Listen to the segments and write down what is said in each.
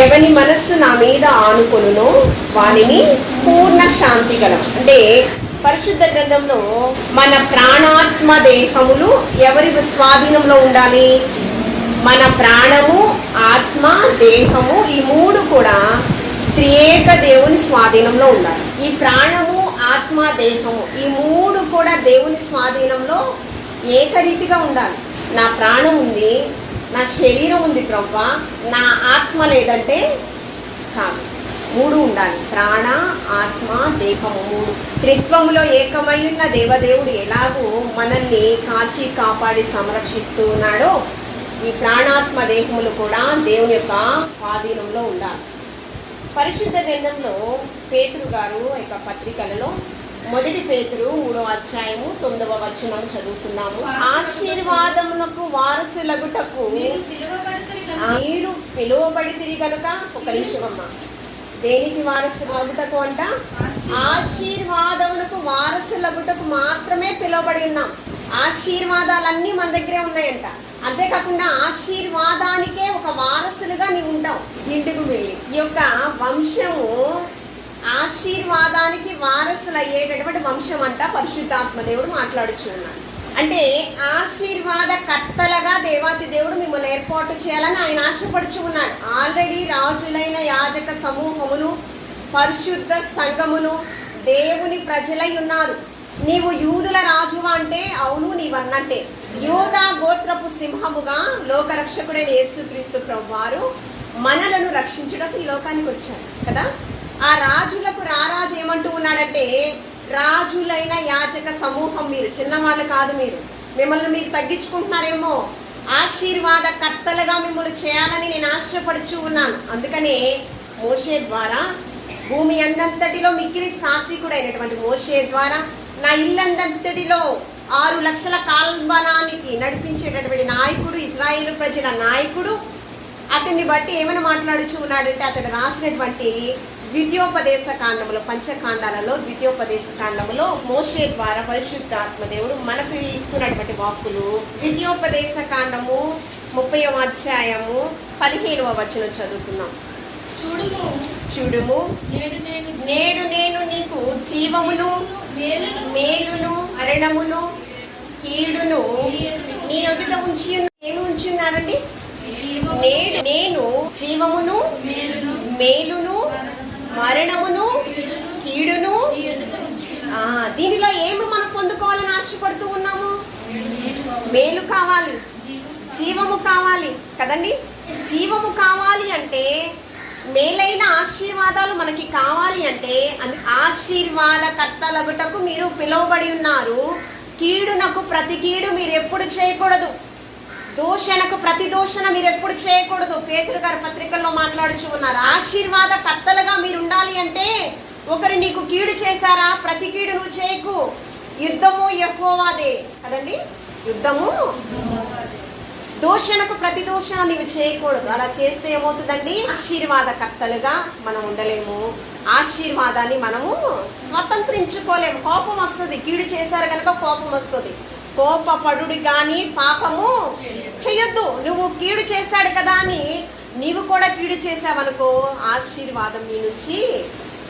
ఎవని మనస్సు నా మీద ఆనుకొనునో వానిని పూర్ణ శాంతి గలం అంటే పరిశుద్ధ గ్రంథంలో మన ప్రాణాత్మ దేహములు ఎవరి స్వాధీనంలో ఉండాలి? మన ప్రాణము ఆత్మ దేహము ఈ మూడు కూడా త్రియేక దేవుని స్వాధీనంలో ఉండాలి. ఈ ప్రాణము ఆత్మ దేహము ఈ మూడు కూడా దేవుని స్వాధీనంలో ఏకరీతిగా ఉండాలి. నా ప్రాణం ఉంది నా శరీరం ఉంది ప్రవ్వా నా ఆత్మ లేదంటే కాదు. మూడు ఉండాలి. ప్రాణ ఆత్మ దేహము మూడు. త్రిత్వములో ఏకమైన దేవదేవుడు ఎలాగూ మనల్ని కాచి కాపాడి సంరక్షిస్తూ ఉన్నాడో ఈ ప్రాణాత్మ దేహములు కూడా దేవుని యొక్క స్వాధీనంలో ఉండాలి. పరిశుద్ధ గ్రంథంలో పేతురు గారు యొక్క పత్రికలలో మొదటి పేతురు మూడో అధ్యాయము తొమ్మిదవ వచనం చదువుతున్నాము. ఆశీర్వాదమునకు వారసులగుటకు మీరు పిలువబడతారు పిలువబడి కనుక ఒక నిమిషం అమ్మా. దేనికి వారసులగుటకు అంట? ఆశీర్వాదమునకు వారసులగుటకు మాత్రమే పిలువబడి ఉన్నాం. ఆశీర్వాదాలన్నీ మన దగ్గరే ఉన్నాయంట. అంతేకాకుండా ఆశీర్వాదానికే ఒక వారసులుగా నీవు ఉంటావు. ఇంటికి వెళ్ళి. ఈ యొక్క వంశము ఆశీర్వాదానికి వారసులు అయ్యేటటువంటి వంశం అంతా పరిశుద్ధాత్మ దేవుడు మాట్లాడుచున్నాడు అంటే ఆశీర్వాద కర్తలుగా దేవాతి దేవుడు మిమ్మల్ని ఏర్పాటు చేయాలని ఆయన ఆశపడుచు ఉన్నాడు. ఆల్రెడీ రాజులైన యాజక సమూహమును పరిశుద్ధ సంఘమును దేవుని ప్రజలై ఉన్నారు. నీవు యూదుల రాజువా అంటే? అవును నీవన్నట్టే. యూదా గోత్రపు సింహముగా లోకరక్షకుడైన యేసుక్రీస్తు ప్రభు వారు మనలను రక్షించడానికి ఈ లోకానికి వచ్చారు కదా? ఆ రాజులకు రారాజు ఏమంటూ ఉన్నాడంటే రాజులైన యాజక సమూహం మీరు చిన్నవాళ్ళు కాదు మీరు. మిమ్మల్ని మీరు తగ్గించుకుంటున్నారేమో. ఆశీర్వాద కర్తలుగా మిమ్మల్ని చేయాలని నేను ఆశపడుచు ఉన్నాను. అందుకనే మోషే ద్వారా భూమి అందంతటిలో మిక్కిలి సాత్వికుడైనటువంటి మోషే ద్వారా నా ఇల్లందంతటిలో ఆరు లక్షల కాల్వనానికి నడిపించేటటువంటి నాయకుడు ఇజ్రాయిల్ ప్రజల నాయకుడు అతన్ని బట్టి ఏమైనా మాట్లాడుచు ఉన్నాడంటే అతడు రాసినటువంటి ద్వితీయోపదేశ కాండములో పంచకాండాలలో ద్వితీయోపదేశ కాండములో మోషే ద్వారా పరిశుద్ధాత్మ దేవుడు మనకు ఇస్తున్నటువంటి వాక్కులు. ద్వితీయోపదేశ కాండము ముప్పై అధ్యాయము పదిహేనవ వచనం చదువుకున్నాం చూడుము. చూడుము. నేడు నేను నేను నీకు జీవమును మేలును అరణమును కీడును నీ ఎదుట ఉంచి ఏమి ఉంచి ఉన్నాడండి? జీవము, నేడు నేను జీవమును మేలును కీడును? దీనిలో ఏమి మనం పొందుకోవాలని ఆశపడుతూ ఉన్నాము? మేలు కావాలి. జీవము కావాలి. కదండి? జీవము కావాలి అంటే మేలైన ఆశీర్వాదాలు మనకి కావాలి అంటే ఆశీర్వాద కర్తలగుటకు మీరు పిలువబడి ఉన్నారు. కీడునకు ప్రతి కీడు మీరు ఎప్పుడు చేయకూడదు. దూషణకు ప్రతి దూషణ మీరు ఎప్పుడు చేయకూడదు. పేతురు గారి పత్రికల్లో మాట్లాడుచు ఉన్నారు. ఆశీర్వాద కర్తలుగా మీరు ఉండాలి అంటే ఒకరు నీకు కీడు చేశారా? ప్రతి కీడు నువ్వు చేయకు. యుద్ధము ఎక్కువవాదే కదండి? యుద్ధము దూషణకు ప్రతి దూషణ నీవు చేయకూడదు. అలా చేస్తే ఏమవుతుందండి? ఆశీర్వాద కర్తలుగా మనం ఉండలేము. ఆశీర్వాదాన్ని మనము స్వతంత్రించుకోలేము. కోపం వస్తుంది. కీడు చేశారు కనుక కోపం వస్తుంది. కోపపడు కానీ పాపము చెయ్యొద్దు. నువ్వు కీడు చేశాడు కదా అని నీవు కూడా కీడు చేసావనుకో ఆశీర్వాదం నీ నుంచి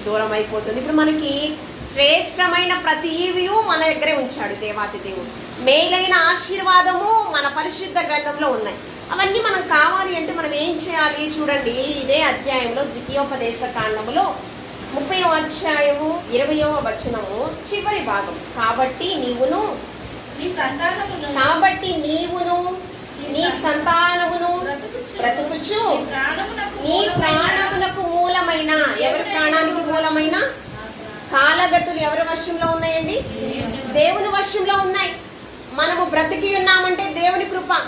దూరం అయిపోతుంది ఇప్పుడు మనకి శ్రేష్టమైన ప్రతీవి మన దగ్గరే ఉంచాడు దేవాతి దేవుడు. మేలైన ఆశీర్వాదము మన పరిశుద్ధ గ్రంథంలో ఉన్నాయి. అవన్నీ మనం కావాలి అంటే మనం ఏం చేయాలి చూడండి. ఇదే అధ్యాయంలో ద్వితీయోపదేశ కాండములో ముప్పై అధ్యాయము ఇరవయో వచనము చివరి భాగం. కాబట్టి నీవును కాబట్టి నీవును నీ సంతానమును బ్రతుకుచు. నీ ప్రాణమునకు మూలమైన. ఎవరి ప్రాణానికి మూలమైన? కాలగతులు ఎవరి వశంలో ఉన్నాయండి? దేవుని వశంలో ఉన్నాయి. మనము బ్రతికి ఉన్నామంటే దేవుని కృప.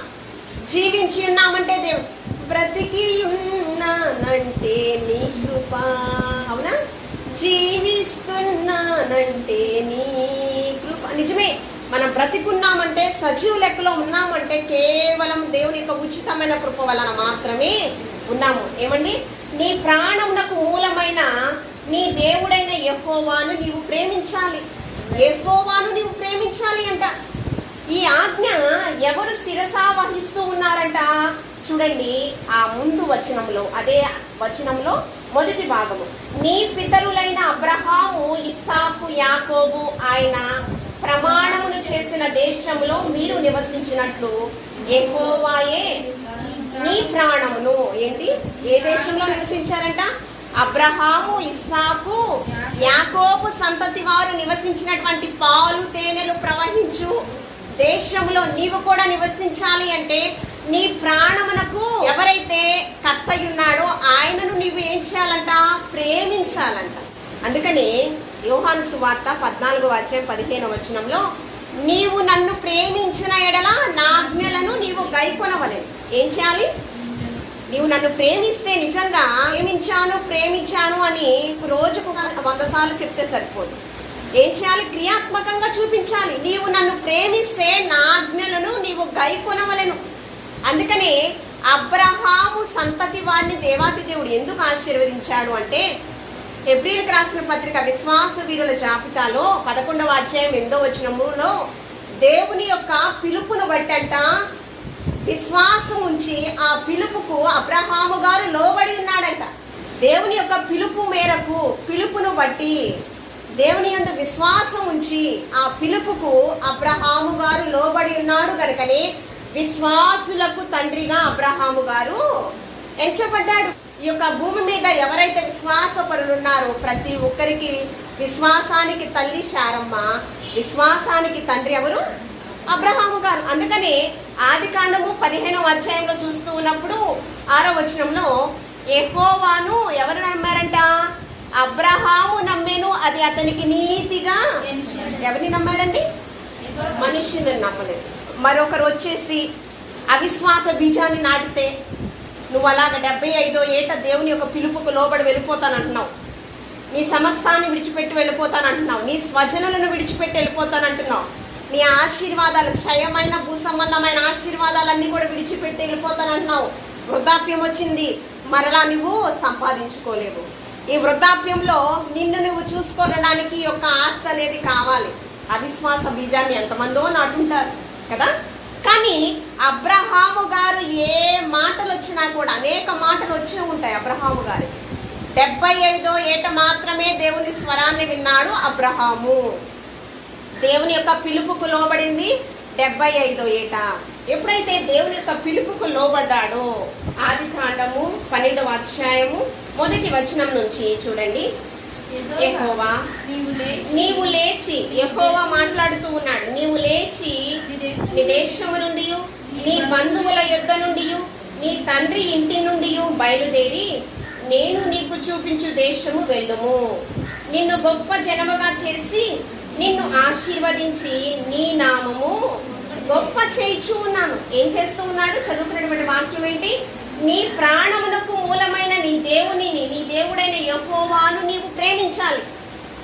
జీవించి ఉన్నామంటే దేవుడు. బ్రతికి ఉన్నానంటే నీ కృప. అవునా? జీవిస్తున్నానంటే నీ కృప. నిజమే. మనం బ్రతికున్నామంటే సజీవ లెక్కలో ఉన్నామంటే కేవలం దేవుని యొక్క ఉచితమైన కృప వలన మాత్రమే ఉన్నాము. ఏమండి? నీ ప్రాణమునకు మూలమైన నీ దేవుడైన యెహోవాను నీవు ప్రేమించాలి. యెహోవాను నీవు ప్రేమించాలి అంట. ఈ ఆజ్ఞ ఎవరు శిరసా వహిస్తూ ఉన్నారంట? చూడండి ఆ ముందు వచనంలో అదే వచనంలో మొదటి భాగము. నీ పితరులైన అబ్రహాము ఇస్సాకు యాకోబు ఆయన ప్రమాణమును చేసిన దేశములో మీరు నివసించినట్లు ఎకోవాయే నీ ప్రాణమును. ఏంటి? ఏ దేశంలో నివసించారంట? అబ్రహాము ఇస్సాకు యాకోబు సంతతి వారు నివసించినటువంటి పాలు తేనెలు ప్రవహించు దేశంలో నీవు కూడా నివసించాలి అంటే నీ ప్రాణమునకు ఎవరైతే కర్తయున్నాడో ఆయనను నీవు ఏం చేయాలంట? ప్రేమించాలంట. అందుకని యోహాను సువార్త పద్నాలుగు వచ్చే పదిహేను వచనంలో నీవు నన్ను ప్రేమించిన ఎడల నా ఆజ్ఞలను నీవు గైకొనవలేదు ఏం చేయాలి? నీవు నన్ను ప్రేమిస్తే నిజంగా ప్రేమించాను ప్రేమించాను అని రోజుకు వంద సార్లు చెప్తే సరిపోదు. ఏం చేయాలి? క్రియాత్మకంగా చూపించాలి. నీవు నన్ను ప్రేమిస్తే నా ఆజ్ఞలను నీవు గైకొనవలను. అందుకనే అబ్రహాము సంతతి వారిని దేవాతి దేవుడు ఎందుకు ఆశీర్వదించాడు అంటే ఎబ్రిల్కి రాసిన పత్రిక విశ్వాస వీరుల జాబితాలో పదకొండవ అధ్యాయం ఎనిమిదో వచనములో దేవుని యొక్క పిలుపును బట్టంట విశ్వాసం ఉంచి ఆ పిలుపుకు అబ్రహాము గారు లోబడి ఉన్నాడంట. దేవుని యొక్క పిలుపు మేరకు పిలుపును బట్టి దేవుని యొక్క విశ్వాసం ఉంచి ఆ పిలుపుకు అబ్రహాము గారు లోబడి ఉన్నాడు కనుకనే విశ్వాసులకు తండ్రిగా అబ్రహాము గారు ఎంచబడ్డాడు. ఈ యొక్క భూమి మీద ఎవరైతే విశ్వాసపరులు ఉన్నారో ప్రతి ఒక్కరికి విశ్వాసానికి తల్లి శారమ్మ విశ్వాసానికి తండ్రి ఎవరు? అబ్రహాము గారు. అందుకని ఆది కాండము పదిహేనవ అధ్యాయంలో చూస్తూ ఉన్నప్పుడు ఆరో వచనంలో ఎహోవాను ఎవరు నమ్మారంట? అబ్రహాము నమ్మేను అది అతనికి నీతిగా ఎవరిని నమ్మాడండి? మనుషుని నమ్మలేదు. మరొకరు వచ్చేసి అవిశ్వాస బీజాన్ని నాటితే నువ్వు అలాగ డెబ్బై ఐదో ఏట దేవుని యొక్క పిలుపుకు లోబడి వెళ్ళిపోతానంటున్నావు. నీ సమస్తాన్ని విడిచిపెట్టి వెళ్ళిపోతానంటున్నావు. నీ స్వజనులను విడిచిపెట్టి వెళ్ళిపోతానంటున్నావు. నీ ఆశీర్వాదాలు క్షయమైన భూ సంబంధమైన ఆశీర్వాదాలన్నీ కూడా విడిచిపెట్టి వెళ్ళిపోతానంటున్నావు. వృద్ధాప్యం వచ్చింది. మరలా నువ్వు సంపాదించుకోలేవు. ఈ వృద్ధాప్యంలో నిన్ను నువ్వు చూసుకోవడానికి యొక్క ఆస్తి అనేది కావాలి. అవిశ్వాస బీజాన్ని ఎంతమందో నాటుంటారు కదా? కానీ అబ్రహాము గారు ఏ మాటలు వచ్చినా కూడా అనేక మాటలు వచ్చి ఉంటాయి అబ్రహాము గారి. డెబ్బై ఐదో ఏట మాత్రమే దేవుని స్వరాన్ని విన్నాడు అబ్రహాము. దేవుని యొక్క పిలుపుకు లోబడింది డెబ్బై ఐదో ఏట. ఎప్పుడైతే దేవుని యొక్క పిలుపుకు లోబడ్డాడో ఆది కాండము పన్నెండవ అధ్యాయము మొదటి వచనం నుంచి చూడండి. నీవు లేచి యెహోవా మాట్లాడుతూ ఉన్నాడు. నీవు లేచి నీ దేశము నుండి నీ బంధువుల యొద్ద నుండి నీ తండ్రి ఇంటి నుండి బయలుదేరి నేను నీకు చూపించు దేశము వెళ్ళుము. నిన్ను గొప్ప జనముగా చేసి నిన్ను ఆశీర్వదించి నీ నామము గొప్ప చేయిచు ఉన్నాను. ఏం చేస్తూ ఉన్నాడు? చదువుకున్నటువంటి వాక్యం ఏంటి? నీ ప్రాణమునకు మూలమైన నీ దేవునిని నీ దేవుడైన యహోవాను నీవు ప్రేమించాలి.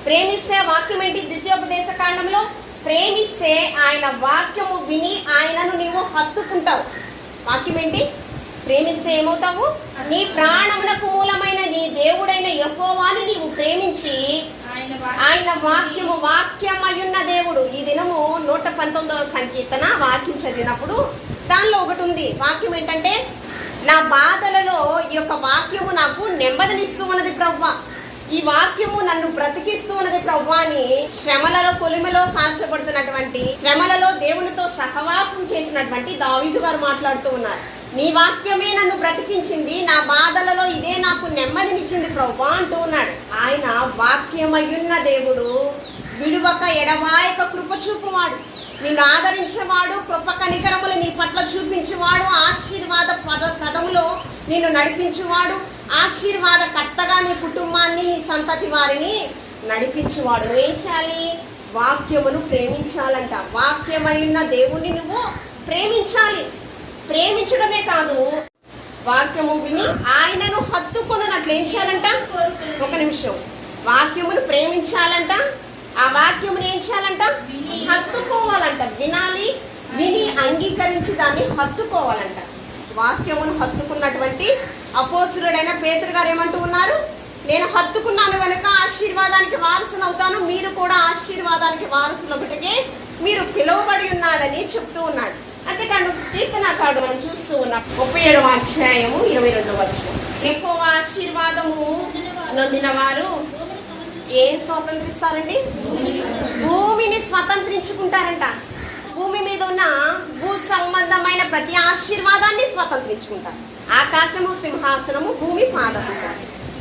ప్రేమిస్తే వాక్యం ఏంటి? ద్వితీయోపదేశ కాండంలో ప్రేమిస్తే ఆయన వాక్యము విని ఆయనను నీవు హత్తుకుంటావు. వాక్యం ఏంటి? ప్రేమిస్తే ఏమవుతావు నీ ప్రాణమునకు మూలమైన నీ దేవుడైన యెహోవాను నీవు ప్రేమించి ఆయన వాక్యము వాక్యమయున్న దేవుడు. ఈ దినము నూట పంతొమ్మిదవ సంకీర్తన వాక్యం చదివినప్పుడు దానిలో ఒకటి ఉంది. వాక్యం ఏంటంటే నా బాధలలో ఈ యొక్క వాక్యము నాకు నెమ్మదినిస్తూ ఉన్నది ప్రవ్వ. ఈ వాక్యము నన్ను బ్రతికిస్తూ ఉన్నది ప్రవ్వ అని శ్రమలలో కొలిమలో కాల్చబడుతున్నటువంటి శ్రమలలో దేవునితో సహవాసం చేసినటువంటి దావీదు గారు మాట్లాడుతూ ఉన్నారు. నీ వాక్యమే నన్ను బ్రతికించింది నా బాధలలో ఇదే నాకు నెమ్మదినిచ్చింది ప్రభు అంటూ ఉన్నాడు. ఆయన వాక్యమయున్న దేవుడు విడువక ఎడవాయక కృప చూపువాడు నిన్ను ఆదరించేవాడు కృప కనికరములు నీ పట్ల చూపించేవాడు ఆశీర్వాద పద పదములో నిన్ను నడిపించువాడు ఆశీర్వాద కర్తగా నీ కుటుంబాన్ని నీ సంతతి వారిని నడిపించువాడు. ఏం చేయాలి వాక్యమును ప్రేమించాలంట. వాక్యమైన దేవుని నువ్వు ప్రేమించాలి. ప్రేమించడమే కాదు. వాక్యము విని ఆయనను హత్తుకొనున్నట్లు ఏం చేయాలంట? ఒక నిమిషం. వాక్యమును ప్రేమించాలంట. ఆ వాక్యమును ఏం చేయాలంట. హత్తుకోవాలంట. వినాలి విని అంగీకరించి దాన్ని హత్తుకోవాలంట. వాక్యమును హత్తుకున్నటువంటి అపోసురుడైన పేతురు గారు ఏమంటూ ఉన్నారు? నేను హత్తుకున్నాను కనుక ఆశీర్వాదానికి వారసులు అవుతాను. మీరు కూడా ఆశీర్వాదానికి వారసులు ఒకటికే మీరు పిలువబడి ఉన్నాడని చెప్తూ ఉన్నాడు. అంతేకాదు కీర్తనకాడు మనం చూస్తూ ఉన్నాం ముప్పై ఏడవ అధ్యాయము ఇరవై రెండవ వచ్చిన ఎక్కువ ఆశీర్వాదము నొందిన వారు ఏం స్వతంత్రిస్తారండి? భూమిని స్వతంత్రించుకుంటారంట. భూమి మీద ఉన్న భూ సంబంధమైన ప్రతి ఆశీర్వాదాన్ని స్వతంత్రించుకుంటారు. ఆకాశము సింహాసనము భూమి పాదము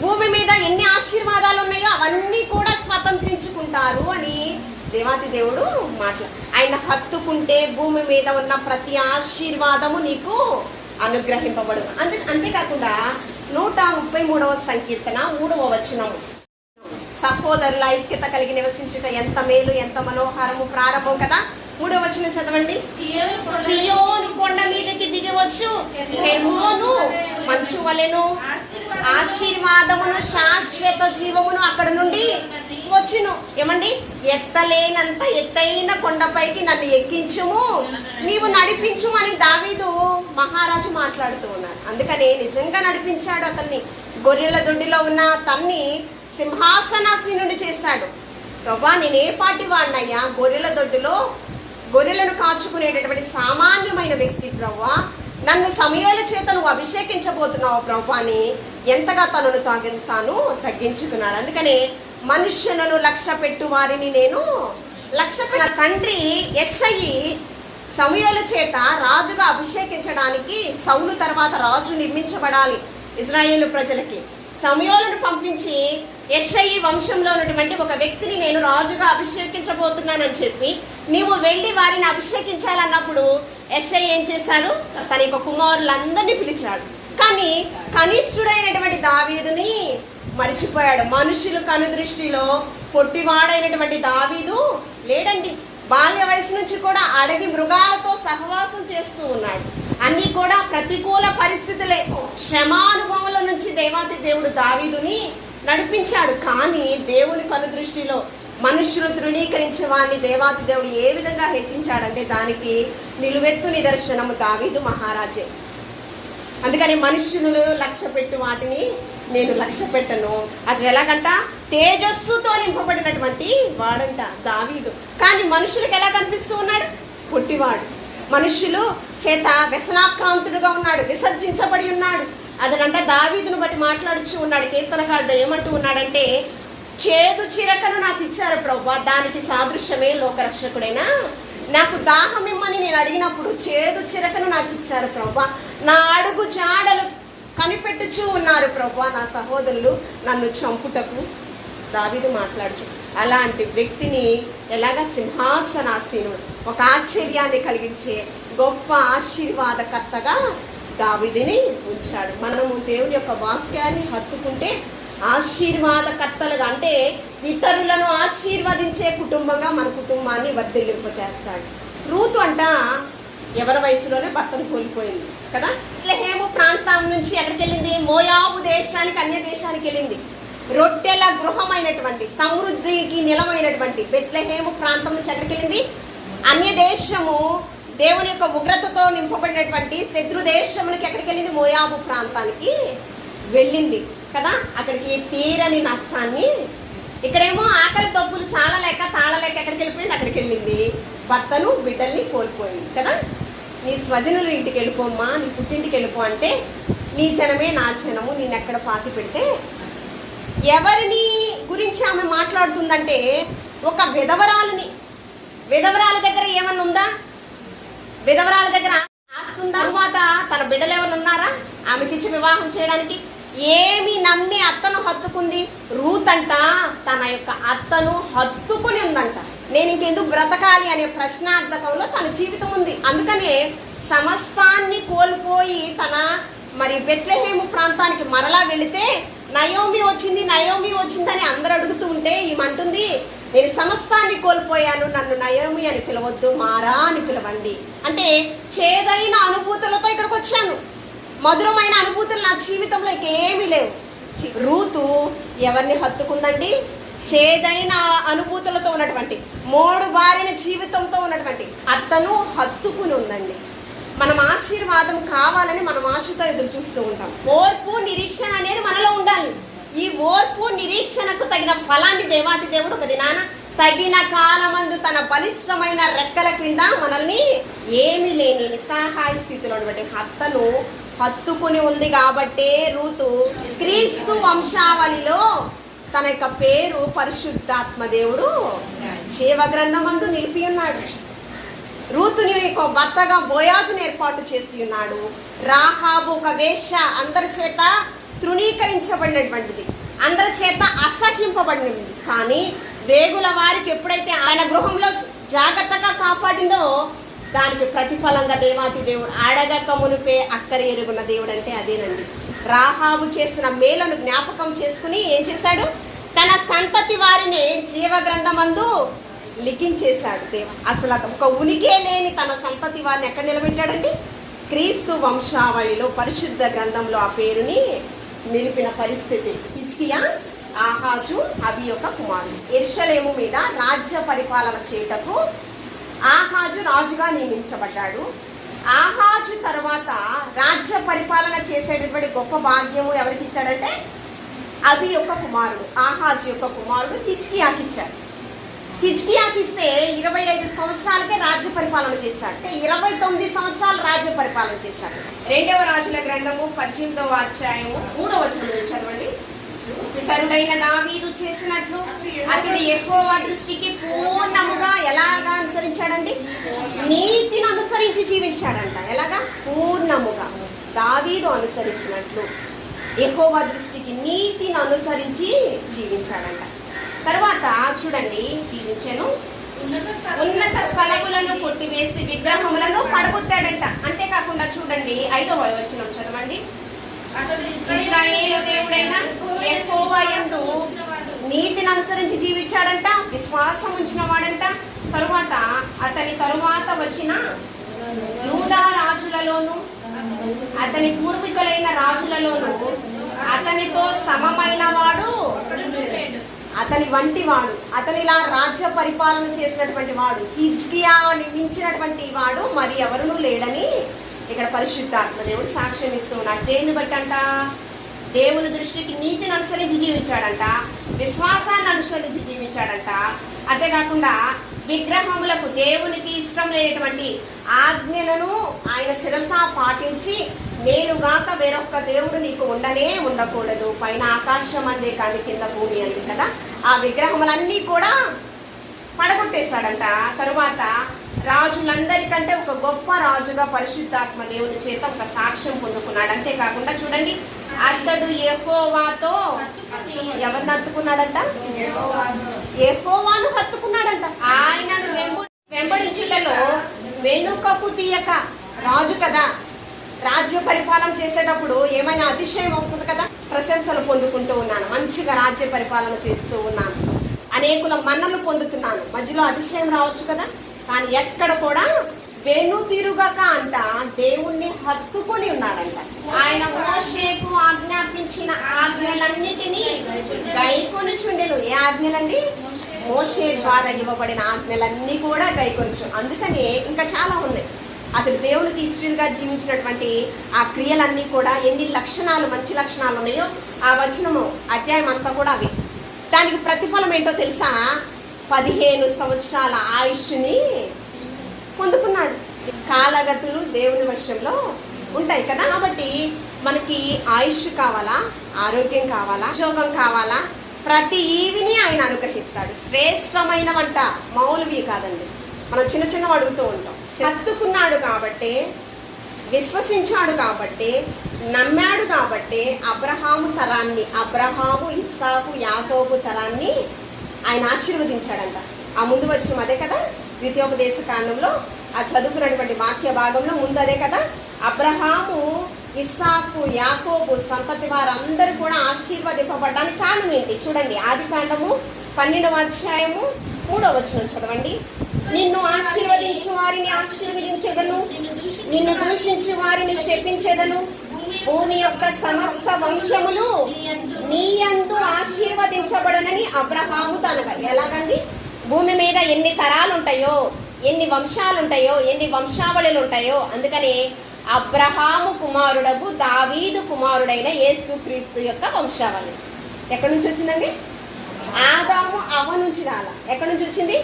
భూమి మీద ఎన్ని ఆశీర్వాదాలు ఉన్నాయో అవన్నీ కూడా స్వతంత్రించుకుంటారు అని దేవాతి దేవుడు మాట్లా ఆయన హత్తుకుంటే భూమి మీద ఉన్న ప్రతి ఆశీర్వాదము నీకు అనుగ్రహింపబడు అంతే అంతేకాకుండా నూట ముప్పై మూడవ సంకీర్తన మూడవ వచనము. సహోదరుల ఐక్యత కలిగి నివసించుట ఎంత మేలు ఎంత మనోహరము ప్రారంభం కదా? మూడవ వచనం చదవండి. సియోను కొండ మీదకి దిగవచ్చు. హెర్మోను మంచు వలెను ఆశీర్వాదమును శాశ్వత జీవమును అక్కడ నుండి వచ్చును. ఏమండి? ఎత్తలేనంత ఎత్తైన కొండపైకి నన్ను ఎక్కించుము. నీవు నడిపించు అని దావీదు మహారాజు మాట్లాడుతూ ఉన్నాడు. అందుకని నిజంగా నడిపించాడు అతన్ని. గొర్రెల దొడ్డిలో ఉన్న తన్ని సింహాసనాసీనుడి చేశాడు. ప్రభా నేనే పాటి వాడినయ్యా గొర్రెల దొడ్డిలో గొర్రెలను కాచుకునేటటువంటి సామాన్యమైన వ్యక్తి ప్రవ్వా నన్ను సమయాల చేత నువ్వు అభిషేకించబోతున్నావు ప్రభు అని ఎంతగా తనను తాగి తాను తగ్గించుకున్నాడు. అందుకనే మనుష్యులను లక్ష్య పెట్టు వారిని నేను లక్ష్య తండ్రి ఎస్ఐ సమయాల చేత రాజుగా అభిషేకించడానికి సౌలు తర్వాత రాజు నిర్మించబడాలి ఇజ్రాయేల్ ప్రజలకి. సమయాలను పంపించి ఎస్ఐ వంశంలో ఉన్నటువంటి ఒక వ్యక్తిని నేను రాజుగా అభిషేకించబోతున్నానని చెప్పి నీవు వెళ్ళి వారిని అభిషేకించాలన్నప్పుడు ఎస్ఐ ఏం చేశాడు? తన యొక్క కుమారులందరినీ పిలిచాడు. కానీ కనిష్ఠుడైనటువంటి దావీదుని మరిచిపోయాడు. మనుషులు కనుదృష్టిలో పొట్టివాడైనటువంటి దావీదు లేడండి. బాల్య వయసు నుంచి కూడా అడవి మృగాలతో సహవాసం చేస్తూ ఉన్నాడు. అన్ని కూడా ప్రతికూల పరిస్థితులే. శ్రమానుభవంల నుంచి దేవాతి దేవుడు దావీదుని నడిపించాడు. కానీ దేవుని కనుదృష్టిలో మనుష్యులు తృణీకరించే వాడిని దేవాతి దేవుడు ఏ విధంగా హెచ్చించాడంటే దానికి నిలువెత్తు నిదర్శనము దావీదు మహారాజే. అందుకని మనుష్యులను లక్ష్య పెట్టు వాటిని నేను లక్ష్య పెట్టను. అది ఎలాగంట? తేజస్సుతో నింపబడినటువంటి వాడంట దావీదు. కానీ మనుషులకు ఎలా కనిపిస్తూ ఉన్నాడు? పుట్టివాడు. మనుషులు చేత వ్యసనాక్రాంతుడుగా ఉన్నాడు విసర్జించబడి ఉన్నాడు. అదనంట దావీదును బట్టి మాట్లాడుచు ఉన్నాడు కీర్తనకారుడు ఏమంటూ ఉన్నాడంటే చేదు చిరకను నాకు ఇచ్చారు ప్రభు. దానికి సాదృశ్యమే లోకరక్షకుడైనా. నాకు దాహం ఇమ్మని నేను అడిగినప్పుడు చేదు చిరకను నాకు ఇచ్చారు ప్రభా. నా అడుగు జాడలు కనిపెట్టుచూ ఉన్నారు ప్రభా నా సహోదరులు నన్ను చంపుటకు. దావిది మాట్లాడుచు. అలాంటి వ్యక్తిని ఎలాగ సింహాసనాసీనుడు ఒక ఆశ్చర్యాన్ని కలిగించే గొప్ప ఆశీర్వాదకర్తగా దావిదిని ఉంచాడు. మనము దేవుని యొక్క వాక్యాన్ని హత్తుకుంటే ఆశీర్వాదకర్తలుగా అంటే ఇతరులను ఆశీర్వదించే కుటుంబంగా మన కుటుంబాన్ని వర్ధిల్లింపచేస్తాడు. రూతు అంట ఎవరి వయసులోనే భర్తను కోల్పోయింది కదా? లెహేము ప్రాంతం నుంచి ఎక్కడికి వెళ్ళింది మోయాబు దేశానికి అన్య దేశానికి వెళ్ళింది. రొట్టెల గృహమైనటువంటి సమృద్ధికి నిలమైనటువంటి బెత్లహేము ప్రాంతం నుంచి ఎక్కడికి వెళ్ళింది అన్య దేశము దేవుని యొక్క ఉగ్రతతో నింపబడినటువంటి శత్రు దేశమునికి ఎక్కడికి వెళ్ళింది మోయాబు ప్రాంతానికి వెళ్ళింది. కదా? అక్కడికి తీరని నష్టాన్ని. ఇక్కడేమో ఆకలి తప్పులు చాలా లేక తాళలేక ఎక్కడికి వెళ్ళిపోయింది అక్కడికి వెళ్ళింది. భర్తను బిడ్డల్ని కోల్పోయింది కదా? నీ స్వజనుల ఇంటికి వెళ్ళిపోమ్మా నీ పుట్టింటికి వెళ్ళిపో అంటే నీ జనమే నా జనము నేను ఎక్కడ పాతి పెడితే ఎవరిని గురించి ఆమె మాట్లాడుతుందంటే ఒక విధవరాలని. విధవరాల దగ్గర ఏమన్నా ఉందా? విధవరాల దగ్గర ఆస్తుందా తర్వాత తన బిడ్డలు ఎవరు ఉన్నారా? ఆమెకిచ్చి వివాహం చేయడానికి? ఏమి నమ్మి అత్తను హత్తుకుంది? రూత్ అంట తన యొక్క అత్తను హత్తుకుని ఉందంట. నేను ఇంకెందుకు బ్రతకాలి అనే ప్రశ్నార్థకంలో తన జీవితం ఉంది. అందుకనే సమస్తాన్ని కోల్పోయి తన మరి బెత్లహేము ప్రాంతానికి మరలా వెళితే నయోమి వచ్చింది నయోమి వచ్చిందని అందరు అడుగుతూ ఉంటే ఈమంటుంది నేను సమస్తాన్ని కోల్పోయాను నన్ను నయోమి అని పిలవద్దు మారా అని పిలవండి. అంటే చేదైన అనుభూతులతో ఇక్కడికి వచ్చాను. మధురమైన అనుభూతులు నా జీవితంలో ఇంకేమీ లేవు. రూతు ఎవరిని హత్తుకుందండి? చేదైన అనుభూతులతో ఉన్నటువంటి మూడు బారిన జీవితంతో ఉన్నటువంటి అత్తను హత్తుకుని ఉందండి. మనం ఆశీర్వాదం కావాలని మనం ఆశతో ఎదురు చూస్తూ ఉంటాం. ఓర్పు నిరీక్షణ అనేది మనలో ఉండాలి. ఈ ఓర్పు నిరీక్షణకు తగిన ఫలాన్ని దేవాది దేవుడు ఒక దినాన తగిన కాలమందు తన బలిష్టమైన రెక్కల క్రింద మనల్ని ఏమీ లేని నిస్సహాయ స్థితిలో ఉన్నటువంటి హత్తను హత్తుకుని ఉంది కాబట్టే రూతు క్రీస్తు వంశావళిలో తన యొక్క పేరు పరిశుద్ధాత్మ దేవుడు జీవ గ్రంథమందు నిలిపి ఉన్నాడు. రూతుని ఒక భర్తగా బోయాజును ఏర్పాటు చేసి ఉన్నాడు. రాహాబు ఒక వేష అందరి చేత తృణీకరించబడినటువంటిది. అందరి చేత అసహ్యింపబడినది కానీ వేగుల వారికి ఎప్పుడైతే ఆయన గృహంలో జాగ్రత్తగా కాపాడిందో దానికి ప్రతిఫలంగా దేవాతి దేవుడు అడగక మునిపే అక్కరి ఎరుగున్న దేవుడు అంటే అదేనండి. రాహాబు చేసిన మేలను జ్ఞాపకం చేసుకుని ఏం చేశాడు? తన సంతతి వారిని జీవ గ్రంథమందు లిఖించేశాడు దేవ. అసలు అత- ఒక ఉనికే లేని తన సంతతి వారిని ఎక్కడ నిలబెట్టాడండి? క్రీస్తు వంశావళిలో పరిశుద్ధ గ్రంథంలో ఆ పేరుని నిలిపిన పరిస్థితి. హిజ్కియా ఆహాజు అవి యొక్క కుమారుడు. ఎర్షలేము మీద రాజ్య పరిపాలన చేయుటకు ఆహాజు రాజుగా నియమించబడ్డాడు. ఆహాజు తర్వాత రాజ్య పరిపాలన చేసేటటువంటి గొప్ప భాగ్యము ఎవరికి ఇచ్చాడంటే అవి యొక్క కుమారుడు ఆహాజు యొక్క కుమారుడు హిజ్కియాకి ఇచ్చాడు. హిజ్కియాకి ఇస్తే ఇరవై ఐదు సంవత్సరాలకే రాజ్య పరిపాలన చేశాడు. అంటే ఇరవై తొమ్మిది సంవత్సరాలు రాజ్య పరిపాలన చేశాడు. రెండవ రాజుల గ్రంథము పద్దెనిమిదవ అధ్యాయము మూడవ వచనం చదవండి. ఇతరుడైన దావీదు చేసినట్లు అతడు ఎక్కువ దృష్టికి పూర్ణముగా ఎలాగా అనుసరించాడండి? నీతిని అనుసరించి జీవించాడంట. ఎలాగా? పూర్ణముగా. దావీదు అనుసరించినట్లు ఎక్కువ దృష్టికి నీతిని అనుసరించి జీవించాడంట. తర్వాత చూడండి జీవించాను. ఉన్నత స్థలములను కొట్టివేసి విగ్రహములను పడగొట్టాడంట. అంతేకాకుండా చూడండి ఐదవ వచనం చదవండి. ఇస్రాయేలు దేవుడైన యెహోవా నీతిని అనుసరించి జీవించాడంట విశ్వాసం ఉంచిన వాడంట తరువాత అతని తరువాత వచ్చిన యూదా రాజులలోను అతని పూర్వీకులైన రాజులలోను అతనితో సమమైన వాడు అతని వంటి వాడు. అతనిలా రాజ్య పరిపాలన చేసినటువంటి వాడు. హిజ్కియా మించినటువంటి వాడు మరి ఎవరునూ లేడని ఇక్కడ పరిశుద్ధాత్మ దేవుడు సాక్ష్యం ఇస్తూ ఉన్నాడు దేన్ని బట్టి అంట? దేవుని దృష్టికి నీతిని అనుసరించి జీవించాడంట విశ్వాసాన్ని అనుసరించి జీవించాడంట. అంతేకాకుండా విగ్రహములకు దేవునికి ఇష్టం లేనటువంటి ఆజ్ఞలను ఆయన శిరస పాటించి నేనుగాక వేరొక్క దేవుడు నీకు ఉండనే ఉండకూడదు. పైన ఆకాశం అందే కానీ కింద భూమి అంది కదా. ఆ విగ్రహములన్నీ కూడా పడగొట్టేశాడంట. తరువాత రాజులందరికంటే ఒక గొప్ప రాజుగా పరిశుద్ధాత్మ దేవుని చేత ఒక సాక్ష్యం పొందుకున్నాడు. అంతేకాకుండా చూడండి అతడు యెహోవాతో ఎవరిని హత్తుకున్నాడంట? యెహోవాను హత్తుకున్నాడంట. ఆయనను వెంబ వెంబడించుటలో వెనుకకు తీయక రాజు కదా. రాజ్య పరిపాలన చేసేటప్పుడు ఏమైనా అతిశయం వస్తుంది కదా? ప్రశంసలు పొందుకుంటూ ఉన్నాను మంచిగా రాజ్య పరిపాలన చేస్తూ ఉన్నాను అనేకుల మన్నలు పొందుతున్నాను. మధ్యలో అతిశయం రావచ్చు కదా? కానీ ఎక్కడ కూడా వెనుదిరుగక అంట దేవుణ్ణి హత్తుకొని ఉన్నాడంట. ఆయన మోషేకు ఆజ్ఞాపించిన ఆజ్ఞలన్నిటినీ గైకొని చుండెను ఏ ఆజ్ఞలండి? మోషే ద్వారా ఇవ్వబడిన ఆజ్ఞలన్నీ కూడా గైకొనచ్చు అందుకని ఇంకా చాలా ఉన్నాయి. అతడు దేవునికి ఇష్టంగా జీవించినటువంటి ఆ క్రియలన్నీ కూడా ఎన్ని లక్షణాలు మంచి లక్షణాలు ఉన్నాయో ఆ వచనము అధ్యాయం అంతా కూడా అవి. దానికి ప్రతిఫలం ఏంటో తెలుసా? పదిహేను సంవత్సరాల ఆయుష్ని పొందుకున్నాడు. కాలగతులు దేవుని వశంలో ఉంటాయి కదా? కాబట్టి మనకి ఆయుష్ కావాలా? ఆరోగ్యం కావాలా? ఉద్యోగం కావాలా? ప్రతి ఈవిని ఆయన అనుగ్రహిస్తాడు. శ్రేష్టమైన వంట మౌలవి కాదండి. మనం చిన్న చిన్న అడుగుతూ ఉంటాం. చత్తుకున్నాడు కాబట్టి విశ్వసించాడు కాబట్టి నమ్మాడు కాబట్టి అబ్రహాము తరాన్ని అబ్రహాము ఇస్సాకు యాకోబు తరాన్ని ఆయన ఆశీర్వదించాడంట. ఆ ముందు వచ్చిన అదే కదా? ద్వితీయోపదేశ కాండంలో ఆ చదువుకున్నటువంటి వాక్య భాగంలో ముందు అదే కదా? అబ్రహాము ఇస్సాకు యాకోబు సంతతి వారందరూ కూడా ఆశీర్వదింపబడడానికి కారణం ఏంటి? చూడండి ఆది కాండము పన్నెండవ అధ్యాయము మూడవ వచనం చదవండి. నిన్ను ఆశీర్వదించు వారిని ఆశీర్వదించేదను నిన్ను దూషించు వారిని శపించేదను. భూమి యొక్క సమస్త వంశములు ఉంచబడనని అబ్రహాము తనగా ఎలాగండి? భూమి మీద ఎన్ని తరాలు ఉంటాయో ఎన్ని వంశాలు ఉంటాయో ఎన్ని వంశావళులు ఉంటాయో అందుకని అబ్రహాము కుమారుడకు దావీదు కుమారుడైన యేసుక్రీస్తు యొక్క వంశావళి. ఎక్కడి నుంచి వచ్చిందండి? ఆదాము అవ నుంచి రాల. ఎక్కడి నుంచి వచ్చింది?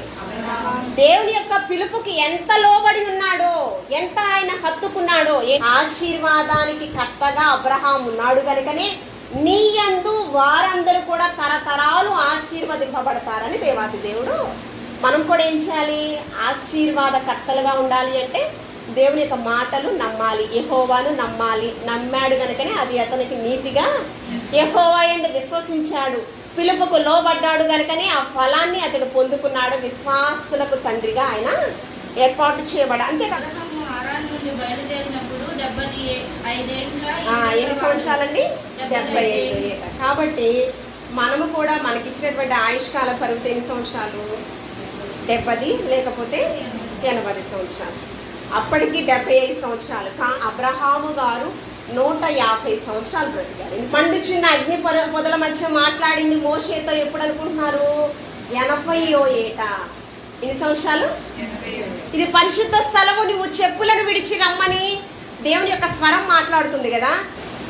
దేవుని యొక్క పిలుపుకి ఎంత లోబడి ఉన్నాడో ఎంత ఆయన హత్తుకున్నాడో ఏ- ఆశీర్వాదానికి కర్తగా అబ్రహాం ఉన్నాడు కనుకనే నీ యందు వారందరూ కూడా తరతరాలు ఆశీర్వదింపబడతారని దేవాతి దేవుడు. మనం కూడా ఏం చేయాలి? ఆశీర్వాద కర్తలుగా ఉండాలి అంటే దేవుని యొక్క మాటలు నమ్మాలి. యహోవాను నమ్మాలి. నమ్మాడు కనుకనే అది అతనికి నీతిగా యహోవా ఎందు విశ్వసించాడు. పిలుపుకు లోబడ్డాడు కనుకనే ఆ ఫలాన్ని అతడు పొందుకున్నాడు. విశ్వాసులకు తండ్రిగా ఆయన ఏర్పాటు చేయబడ అంతే కదా? ఎన్ని సంవత్సరాలండి? డెబ్బై ఐదు. ఏట కాబట్టి మనము కూడా మనకిచ్చినటువంటి ఆయుష్కాల పరిమితి ఎన్ని సంవత్సరాలు? డెబ్బది లేకపోతే ఎనభై సంవత్సరాలు. అప్పటికి డెబ్బై ఐదు సంవత్సరాలు. కా అబ్రహాము గారు నూట యాభై సంవత్సరాలు బ్రతికారు. మండుచున్న అగ్ని పొద పొదల మధ్య మాట్లాడింది మోషేతో ఎప్పుడు అనుకుంటున్నారు? ఎనభైయో ఏట. ఎన్ని సంవత్సరాలు? ఇది పరిశుద్ధ స్థలము నువ్వు చెప్పులను విడిచి రమ్మని దేవుని యొక్క స్వరం మాట్లాడుతుంది కదా?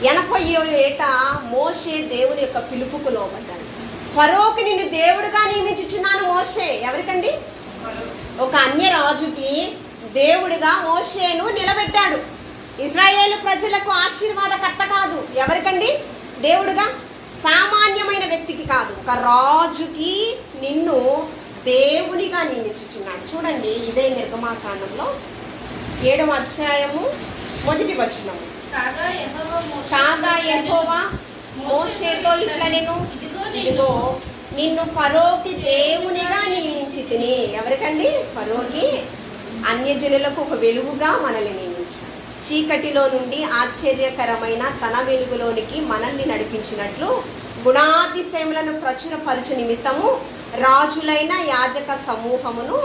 ఎనభై ఏట మోషే దేవుని యొక్క పిలుపుకు లోబడ్డాడు. ఫరోకి నిన్ను దేవుడుగా నియమించుచున్నాను మోషే. ఎవరికండి? ఒక అన్య రాజుకి దేవుడిగా మోషేను నిలబెట్టాడు. ఇజ్రాయేలు ప్రజలకు ఆశీర్వాదకర్త కాదు. ఎవరికండి? దేవుడుగా సామాన్యమైన వ్యక్తికి కాదు. ఒక రాజుకి నిన్ను దేవునిగా నియమించుచున్నాడు. చూడండి ఇదే నిర్గమాకాండంలో ఏడవ అధ్యాయము మొదటి మోషేతో కాగా యెహోవా మోషేతో ఇట్లా నేను ఇదిగో నిన్ను ఫరోకి దేవునిగా నియమించి తిని ఎవరికండి? ఫరోకి అన్యజనులకు ఒక వెలుగుగా మనల్ని నియమించాడు. చీకటిలో నుండి ఆశ్చర్యకరమైన తన వెలుగులోనికి మనల్ని నడిపించినట్లు గుణాతిశయములను ప్రచురపరచు నిమిత్తము రాజులైన యాజక సమూహమును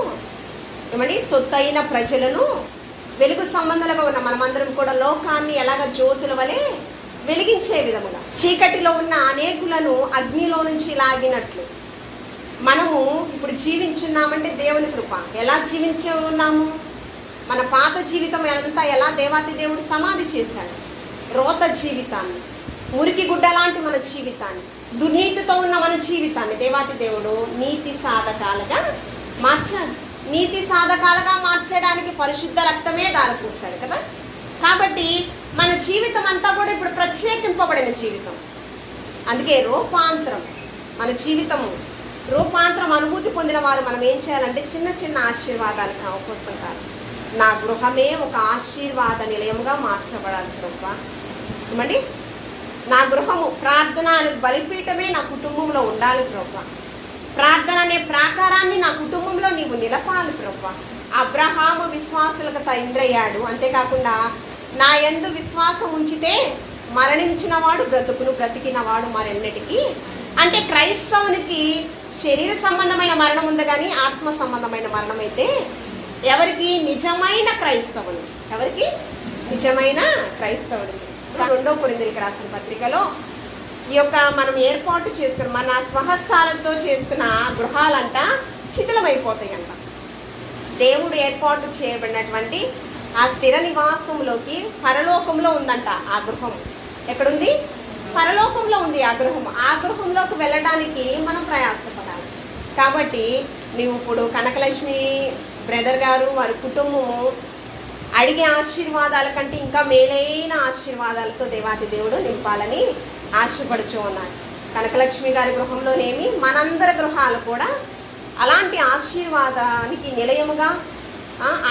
ఏమండి? సొత్తైన ప్రజలను వెలుగు సంబంధాలుగా ఉన్న మనమందరం కూడా లోకాన్ని ఎలాగ జ్యోతుల వలె వెలిగించే విధముగా. చీకటిలో ఉన్న అనేకులను అగ్నిలో నుంచి లాగినట్లు. మనము ఇప్పుడు జీవించున్నామంటే దేవుని కృప. ఎలా జీవించే ఉన్నాము? మన పాత జీవితం అంతా ఎలా దేవాతి దేవుడు సమాధి చేశాడు? రోత జీవితాన్ని మురికి గుడ్డ లాంటి మన జీవితాన్ని దుర్నీతితో ఉన్న మన జీవితాన్ని దేవాతి దేవుడు నీతి సాధకాలుగా మార్చాడు. నీతి సాధకాలుగా మార్చడానికి పరిశుద్ధ రక్తమే దారిపోస్తాడు కదా? కాబట్టి మన జీవితం అంతా కూడా ఇప్పుడు ప్రత్యేకింపబడిన జీవితం. అందుకే రూపాంతరం. మన జీవితము రూపాంతరం అనుభూతి పొందిన వారు మనం ఏం చేయాలంటే చిన్న చిన్న ఆశీర్వాదాలు అవకాశం కాదు. నా గృహమే ఒక ఆశీర్వాద నిలయముగా మార్చబడాలి ప్రభా. ఏమండి? నా గృహము ప్రార్థన బలిపీఠమే నా కుటుంబంలో ఉండాలి ప్రభా. ప్రార్థన అనే ప్రాకారాన్ని నా కుటుంబంలో నీవు నిలపాలి ప్రభు. అబ్రహాము విశ్వాసులకు తండ్రయ్యాడు అంతేకాకుండా నా ఎందు విశ్వాసం ఉంచితే మరణించిన వాడు బ్రతుకును బ్రతికిన వాడు మరెన్నటికి. అంటే క్రైస్తవునికి శరీర సంబంధమైన మరణం ఉంది కానీ ఆత్మ సంబంధమైన మరణం అయితే ఎవరికి? నిజమైన క్రైస్తవులు. ఎవరికి? నిజమైన క్రైస్తవులు రెండో కొరిందరికి రాసిన పత్రికలో ఈ యొక్క మనం ఏర్పాటు చేసుకున్న మన స్వహస్తాలతో చేసుకున్న గృహాలంట శిథిలమైపోతాయంట. దేవుడు ఏర్పాటు చేయబడినటువంటి ఆ స్థిర నివాసంలోకి పరలోకంలో ఉందంట ఆ గృహం. ఎక్కడుంది? పరలోకంలో ఉంది ఆ గృహం. ఆ గృహంలోకి వెళ్ళడానికి మనం ప్రయాసపడాలి. కాబట్టి నీవు ఇప్పుడు కనకలక్ష్మి బ్రదర్ గారు వారి కుటుంబము అడిగే ఆశీర్వాదాల కంటే ఇంకా మేలైన ఆశీర్వాదాలతో దేవాతి దేవుడు నింపాలని ఆశపడుచు ఉన్నాడు కనకలక్ష్మి గారి గృహంలోనేమి మనందరి గృహాలు కూడా అలాంటి ఆశీర్వాదానికి నిలయముగా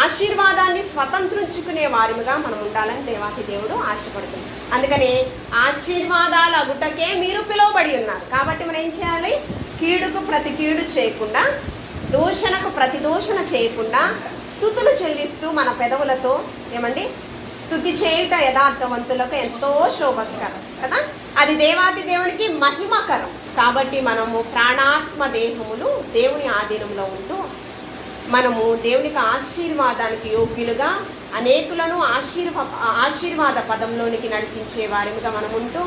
ఆశీర్వాదాన్ని స్వతంత్రించుకునే వారిగా మనం ఉండాలని దేవాతి దేవుడు ఆశపడుతుంది. అందుకని ఆశీర్వాదాల అగుటకే మీరు పిలువబడి ఉన్నారు. కాబట్టి మనం ఏం చేయాలి? కీడుకు ప్రతి కీడు చేయకుండా దూషణకు ప్రతి దూషణ చేయకుండా స్థుతులు చెల్లిస్తూ మన పెదవులతో ఏమండి? స్థుతి చేయుట యథార్థవంతులకు ఎంతో శోభస్కరం కదా? అది దేవాది దేవునికి మహిమకరం. కాబట్టి మనము ప్రాణాత్మ దేహములు దేవుని ఆధీనంలో ఉంటూ మనము దేవునికి ఆశీర్వాదానికి యోగ్యులుగా అనేకులను ఆశీర్వా ఆశీర్వాద పదంలోనికి నడిపించే వారిగా మనం ఉంటూ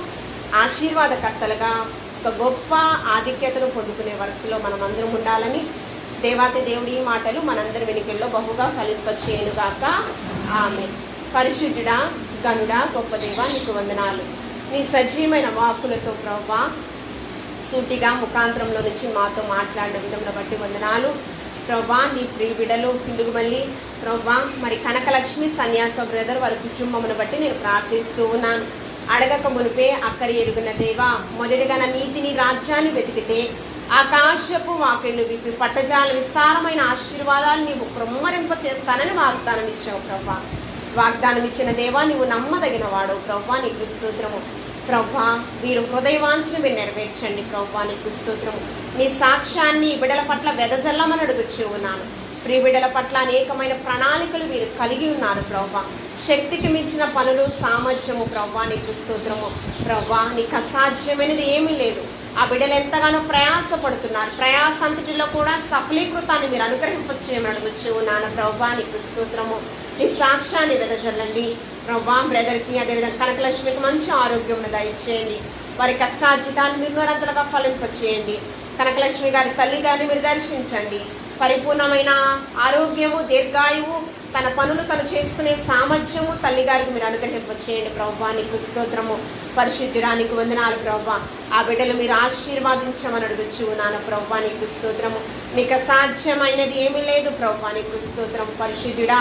ఆశీర్వాదకర్తలుగా ఒక గొప్ప ఆధిక్యతను పొందుకునే వరుసలో మనం అందరం ఉండాలని దేవాతి దేవుడి మాటలు మనందరి వెనుకల్లో బహుగా ఫలింపచేయనుగాక. ఆమె పరిశుద్ధుడా గనుడా గొప్ప దేవా నీకు వందనాలు. నీ సజీవమైన వాక్కులతో ప్రభా సూటిగా ముఖాంతరంలో నుంచి మాతో మాట్లాడిన విధంలో బట్టి వందనాలు. ప్రభా నీ ప్రియ బిడలు ఇందుకు మళ్ళీ ప్రభా మరి కనకలక్ష్మి సన్యాస బ్రదర్ వారి కుటుంబమును బట్టి నేను ప్రార్థిస్తూ ఉన్నాను. అడగక మునిపే అక్కరి ఎరుగున దేవా మొదటిగా నా నీతిని రాజ్యాన్ని వెతికితే ఆకాశపు వాకిళ్ళు విప్పి పట్టజాల విస్తారమైన ఆశీర్వాదాలు నీవు ప్రమ్మరింప చేస్తానని వాగ్దానం ఇచ్చావు ప్రభా వాగ్దానం ఇచ్చిన దేవా నీవు నమ్మదగిన వాడు ప్రవ్వా నీకు స్తోత్రము. ప్రవ్వా వీరు హృదయవాంఛను మీరు నెరవేర్చండి ప్రవ్వా నీకు స్తోత్రము. నీ సాక్ష్యాన్ని బిడల పట్ల వెదజల్లమని అడుగుచూ ఉన్నాను. ప్రియ బిడల పట్ల అనేకమైన ప్రణాళికలు వీరు కలిగి ఉన్నారు ప్రవ్వా. శక్తికి మించిన పనులు సామర్థ్యము ప్రవ్వా నీకు స్తోత్రము. ప్రవ్వా నీకు అసాధ్యమైనది ఏమీ లేదు. ఆ బిడ్డలు ఎంతగానో ప్రయాసపడుతున్నారు. ప్రయాసంతటిలో కూడా సఫలీకృతాన్ని మీరు అనుగ్రహింపచేయమని అడుగుచూ ఉన్నాను ప్రవ్వా నీకు స్తోత్రము. మీ సాక్ష్యాన్ని వెదజల్లండి ప్రభా బ్రదర్కి అదేవిధంగా కనకలక్ష్మికి మంచి ఆరోగ్యం దయచేయండి వారి కష్టార్జితాన్ని మీరు నిరంతరంగా ఫలింపచేయండి. కనకలక్ష్మి గారి తల్లి గారిని మీరు దర్శించండి. పరిపూర్ణమైన ఆరోగ్యము దీర్ఘాయువు తన పనులు తను చేసుకునే సామర్థ్యము తల్లి గారికి మీరు అనుగ్రహింపచేయండి. ప్రభా నీకు స్తోత్రము. పరిశుద్ధురానికి వందనాలు ప్రభా ఆ బిడ్డలు మీరు ఆశీర్వాదించమని అడుగుచు నాన్న ప్రభా నీకు స్తోత్రము. నీకు అసాధ్యమైనది ఏమీ లేదు ప్రభా నీకు స్తోత్రం పరిశుద్ధుడా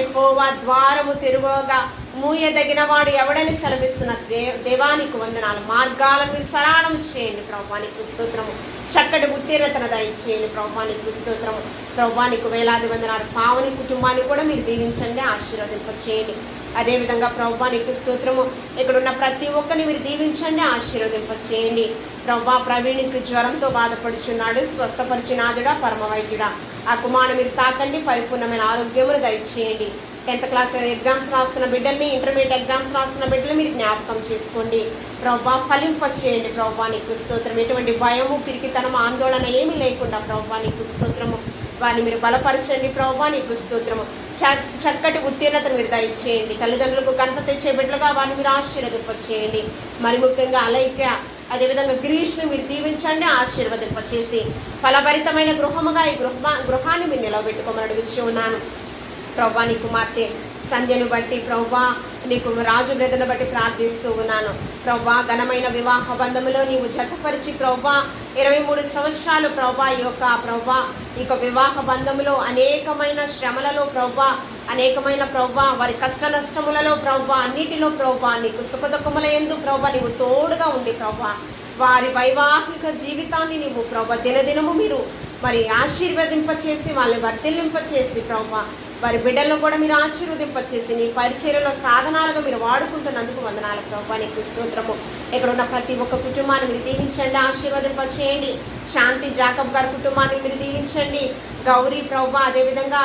ఎహోవా ద్వారము తిరుగుగా మూయదగిన వాడు ఎవడని సెలవిస్తున్న దే దేవానికి వందనాలు. మార్గాలను మీరు సరాళం చేయండి ప్రభానికి స్తోత్రము. చక్కటి ఉత్తీర్ణతను దయచేయండి. ప్రభానికి స్తోత్రం ప్రభానికి వేలాది వందనాలు. పావని కుటుంబాన్ని కూడా మీరు దీవించండి ఆశీర్వదింపచేయండి. అదేవిధంగా ప్రభానికి స్తోత్రము. ఇక్కడ ఉన్న ప్రతి ఒక్కరిని మీరు దీవించండి ఆశీర్వదింపచేయండి. ప్రభా ప్రవీణ్కి జ్వరంతో బాధపడుచున్నాడు స్వస్థపరిచినాథుడా పరమవైద్యుడా. ఆ కుమారుడు మీరు తాకండి పరిపూర్ణమైన ఆరోగ్యమును దయచేయండి. టెన్త్ క్లాస్ ఎగ్జామ్స్ రాస్తున్న బిడ్డల్ని ఇంటర్మీడియట్ ఎగ్జామ్స్ రాస్తున్న బిడ్డలు మీరు జ్ఞాపకం చేసుకోండి. ప్రభా ఫలింపచేయండి ప్రభా నీకు స్తోత్రం. ఎటువంటి భయము పిరికితనం ఆందోళన ఏమీ లేకుండా ప్రభా నీకు స్తోత్రము. వారిని మీరు బలపరచండి ప్రభా నీకు స్తోత్రము. చ- చక్కటి ఉత్తీర్ణతను మీరు దయచేయండి. తల్లిదండ్రులకు కంత తెచ్చే బిడ్డలుగా వారిని మీరు ఆశీర్వదింపచేయండి. మరి ముఖ్యంగా అలైక్య అదేవిధంగా గిరీష్ని మీరు దీవించండి ఆశీర్వదింపచేసి ఫలభరితమైన గృహముగా ఈ గృహ గృహాన్ని మీరు నిలవబెట్టుకోమని అడుగుచూ ఉన్నాను. ప్రభా నీ కుమార్తె సంధ్యను బట్టి ప్రవ్వా నీకు రాజు బ్రదను బట్టి ప్రార్థిస్తూ ఉన్నాను. ప్రవ్వా ఘనమైన వివాహ బంధములో నీవు జతపరిచి ప్రవ్వా ఇరవై మూడు సంవత్సరాలు ప్రభా ఈ యొక్క ప్రవ్వా ఈ యొక్క వివాహ బంధములో అనేకమైన శ్రమలలో ప్రవ్వా అనేకమైన ప్రవ్వా వారి కష్ట నష్టములలో ప్రభా అన్నిటిలో ప్రభా నీకు సుఖదుఖముల ఎందు ప్రభా నీవు తోడుగా ఉండి ప్రవ్వా వారి వైవాహిక జీవితాన్ని నీవు ప్రభా దినదినము మీరు మరి ఆశీర్వదింపచేసి వాళ్ళని వర్ధిల్లింపచేసి ప్రభా వారి బిడ్డలను కూడా మీరు ఆశీర్వదింపచేసి నీ పరిచర్యలో సాధనాలుగా మీరు వాడుకుంటున్నందుకు వందనాలు ప్రభా. నీకు స్తోత్రము. ఇక్కడ ఉన్న ప్రతి ఒక్క కుటుంబాన్ని మీరు దీవించండి ఆశీర్వదింపచేయండి. శాంతి జాకబ్ గారి కుటుంబాన్ని మీరు దీవించండి. గౌరీ ప్రవ్వ అదేవిధంగా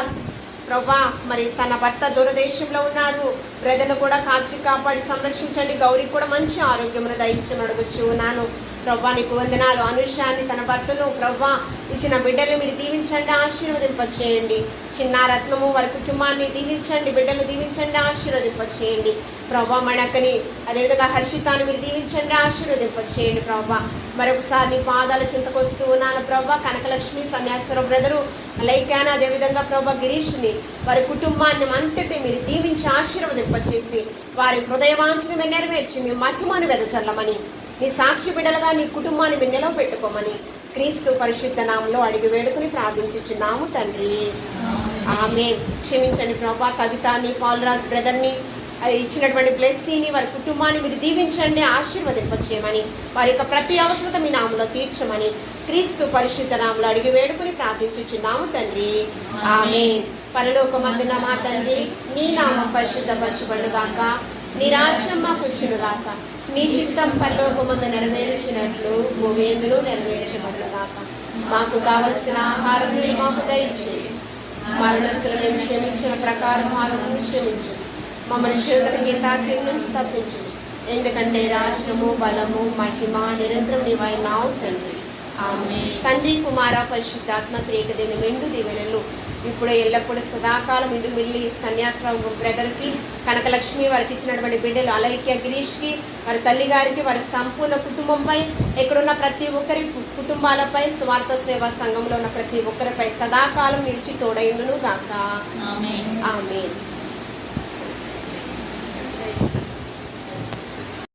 ప్రవ్వా మరి తన భర్త దూరదేశంలో ఉన్నారు బ్రదర్ను కూడా కాచి కాపాడి సంరక్షించండి. గౌరీ కూడా మంచి ఆరోగ్యమును దయించమని అడగచ్చు ఉన్నాను ప్రభా నీకు వందనాలు. అనుషాన్ని తన భర్తను ప్రభా ఇచ్చిన బిడ్డలు మీరు దీవించండి ఆశీర్వదింపచేయండి. చిన్న రత్నము వారి కుటుంబాన్ని దీవించండి బిడ్డలు దీవించండి ఆశీర్వదింపచేయండి. ప్రభా మణకని అదేవిధంగా హర్షితాన్ని మీరు దీవించండి ఆశీర్వదింపచేయండి ప్రభా మరొకసారి నీ పాదాల చింతకు వస్తూ ఉన్నాను ప్రవ్వ. కనకలక్ష్మి సన్యాసర బ్రదరు లైకాన అదేవిధంగా ప్రభ గిరీష్ని వారి కుటుంబాన్ని అంతటి మీరు దీవించి ఆశీర్వదింపచేసి వారి హృదయవాంఛను నెరవేర్చి మీ మహిమను వెదచల్లమని నీ సాక్షి బిడలుగా నీ కుటుంబాన్ని మీరు నిలవబెట్టుకోమని క్రీస్తు పరిశుద్ధ నామంలో అడిగి వేడుకుని ప్రార్థించుచున్నాము తండ్రి. ఆమె క్షమించండి ప్రభా కవితాని పాల్రాజ్ బ్రదర్ని ఇచ్చినటువంటి బ్లెస్సీని వారి కుటుంబాన్ని మీరు దీవించండి ఆశీర్వదింపచేయమని వారి యొక్క ప్రతి అవసరత మీ నామంలో తీర్చమని క్రీస్తు పరిశుద్ధ నామంలో అడిగి వేడుకుని ప్రార్థించుచున్నాము తండ్రి. ఆమె పరలోకమందున మా తండ్రి. నీ నామం పరిశుద్ధపరచబడుగాక నీ రాజ్యం మాకు వచ్చునుగాక నీ చిత్తం పరలోకమందు నెరవేర్చినట్లు భూమేందులు నెరవేర్చబడుగాక మాకు కావలసిన ఆహారం మాకు దయచి మరణస్తులు క్షమించిన ప్రకారం ఆహారం క్షమించు మమ్మల్ని శోధనకి తాకి నుంచి తప్పించు ఎందుకంటే రాజ్యము బలము మహిమ నిరంతరం నీవైనావు తండ్రి. ఆమె తండ్రి కుమార పరిశుద్ధాత్మ త్రేకదేవుని మెండు దీవెనలు ఇప్పుడు ఎల్లప్పుడూ సదాకాలం ఇండు వెళ్ళి సన్యాసరావు బ్రదర్కి కనకలక్ష్మి వారికి ఇచ్చినటువంటి బిడ్డలు అలైక్య గిరీష్కి వారి తల్లి గారికి వారి సంపూర్ణ కుటుంబంపై ఇక్కడున్న ప్రతి ఒక్కరి కుటుంబాలపై స్వార్థ సేవా సంఘంలో ఉన్న ప్రతి ఒక్కరిపై సదాకాలం నిలిచి తోడైండును గాక ఆమె